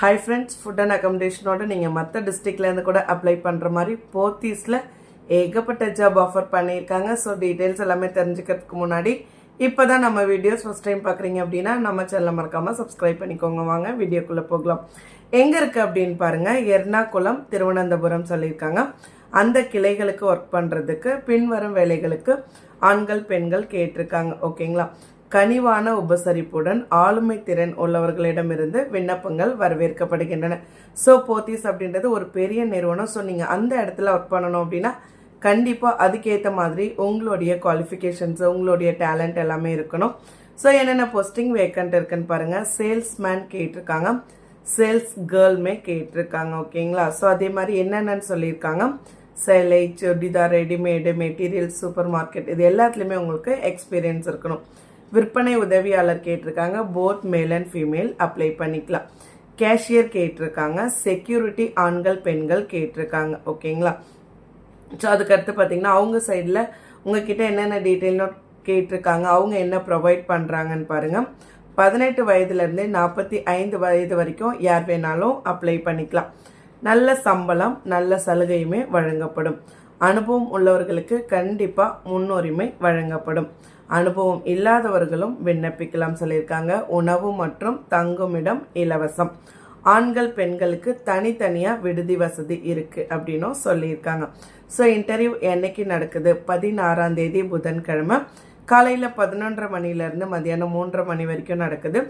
High friends food and அக்காமடேஷனோட நீங்கள் மற்ற டிஸ்ட்ரிக்ட்லேருந்து கூட அப்ளை பண்ணுற மாதிரி போத்தீஸில் ஏகப்பட்ட ஜாப் ஆஃபர் பண்ணியிருக்காங்க. ஸோ டீட்டெயில்ஸ் எல்லாமே தெரிஞ்சுக்கிறதுக்கு முன்னாடி இப்போ தான் நம்ம வீடியோஸ் ஃபஸ்ட் டைம் பார்க்குறீங்க அப்படின்னா நம்ம சேனலை மறக்காமல் சப்ஸ்கிரைப் பண்ணிக்கோங்க. வாங்க வீடியோக்குள்ளே போகலாம். எங்கே இருக்குது அப்படின்னு பாருங்கள் எர்ணாகுளம் திருவனந்தபுரம் சொல்லியிருக்காங்க. அந்த கிளைகளுக்கு ஒர்க் பண்ணுறதுக்கு பின்வரும் வேலைகளுக்கு ஆண்கள் பெண்கள் கேட்டிருக்காங்க. ஓகேங்களா கனிவான உபசரிப்புடன் ஆளுமை திறன் உள்ளவர்களிடமிருந்து விண்ணப்பங்கள் வரவேற்கப்படுகின்றன. ஸோ போத்தீஸ் அப்படின்றது ஒரு பெரிய நிறுவனம். ஸோ நீங்கள் அந்த இடத்துல ஒர்க் பண்ணணும் அப்படின்னா கண்டிப்பாக அதுக்கேற்ற மாதிரி உங்களுடைய குவாலிஃபிகேஷன்ஸ் உங்களுடைய டேலண்ட் எல்லாமே இருக்கணும். ஸோ என்னென்ன போஸ்டிங் வேக்கண்ட் இருக்குன்னு பாருங்கள் சேல்ஸ்மேன் கேட்டிருக்காங்க. சேல்ஸ் கேர்ள்மே கேட்டிருக்காங்க ஓகேங்களா ஸோ அதே மாதிரி என்னென்னு சொல்லியிருக்காங்க. சேலை churidar readymade material super market இது எல்லாத்துலேயுமே உங்களுக்கு எக்ஸ்பீரியன்ஸ் இருக்கணும். விற்பனை உதவியாளர் கேட்டிருக்காங்க. Both male and female apply பண்ணிக்கலாம். கேஷியர் கேட்டிருக்காங்க. செக்யூரிட்டி ஆண்கள் பெண்கள் கேட்டிருக்காங்க. ஓகேங்களா ஸோ அதுக்கடுத்து பார்த்தீங்கன்னா அவங்க சைடில் உங்ககிட்ட என்னென்ன டீட்டெயில்னு கேட்டிருக்காங்க. அவங்க என்ன ப்ரொவைட் பண்ணுறாங்கன்னு பாருங்கள் பதினெட்டு வயதுலேருந்து நாற்பத்தி ஐந்து வயது வரைக்கும் யார் வேணாலும் அப்ளை பண்ணிக்கலாம். நல்ல சம்பளம் நல்ல சலுகையுமே வழங்கப்படும். அனுபவம் உள்ளவர்களுக்கு கண்டிப்பாக முன்னுரிமை வழங்கப்படும். அனுபவம் இல்லாதவர்களும் விண்ணப்பிக்கலாம் சொல்லியிருக்காங்க. உணவு மற்றும் தங்குமிடம் இலவசம். ஆண்கள் பெண்களுக்கு தனித்தனியாக விடுதி வசதி இருக்குது அப்படின்னும் சொல்லியிருக்காங்க. ஸோ இன்டர்வியூ என்னைக்கு நடக்குது? பதினாறாம் தேதி புதன்கிழமை. காலையில் பதினொன்றரை மணிலேருந்து மதியானம் மூன்றரை மணி வரைக்கும் நடக்குது.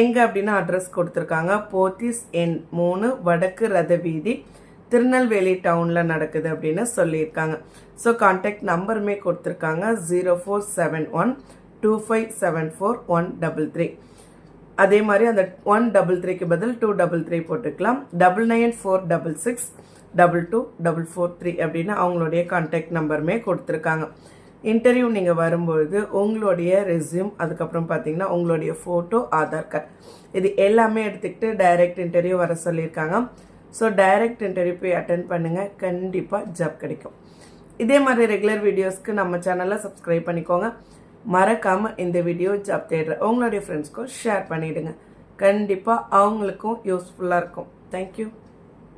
எங்கே அப்படின்னு அட்ரஸ் கொடுத்துருக்காங்க. போத்திஸ் எண் மூணு வடக்கு ரத வீதி திருநெல்வேலி டவுனில் நடக்குது அப்படின்னு சொல்லியிருக்காங்க. ஸோ கான்டாக்ட் நம்பருமே கொடுத்துருக்காங்க. Zero four seven one two five seven four one double three அதே மாதிரி அந்த ஒன் டபுள் த்ரீக்கு பதில் டூ டபுள் த்ரீ போட்டுக்கலாம். Double nine four double six double two double four three அப்படின்னு அவங்களுடைய கான்டாக்ட் நம்பருமே கொடுத்துருக்காங்க. இன்டர்வியூ நீங்கள் வரும்பொழுது உங்களுடைய ரெஸ்யூம் அதுக்கப்புறம் பார்த்தீங்கன்னா உங்களுடைய ஃபோட்டோ ஆதார் கார்டு இது எல்லாமே எடுத்துக்கிட்டு டைரக்ட் இன்டர்வியூ வர சொல்லியிருக்காங்க. ஸோ டைரக்ட் இன்டர்வியூ போய் அட்டன் பண்ணுங்கள் கண்டிப்பாக ஜாப் கிடைக்கும். இதே மாதிரி ரெகுலர் வீடியோஸ்க்கு நம்ம சேனலை சப்ஸ்கிரைப் பண்ணிக்கோங்க. மறக்காமல் இந்த வீடியோ ஜாப் தேடுற உங்களுடைய ஃப்ரெண்ட்ஸ்க்கும் ஷேர் பண்ணிவிடுங்க கண்டிப்பாக அவங்களுக்கும் யூஸ்ஃபுல்லாக இருக்கும். தேங்க்யூ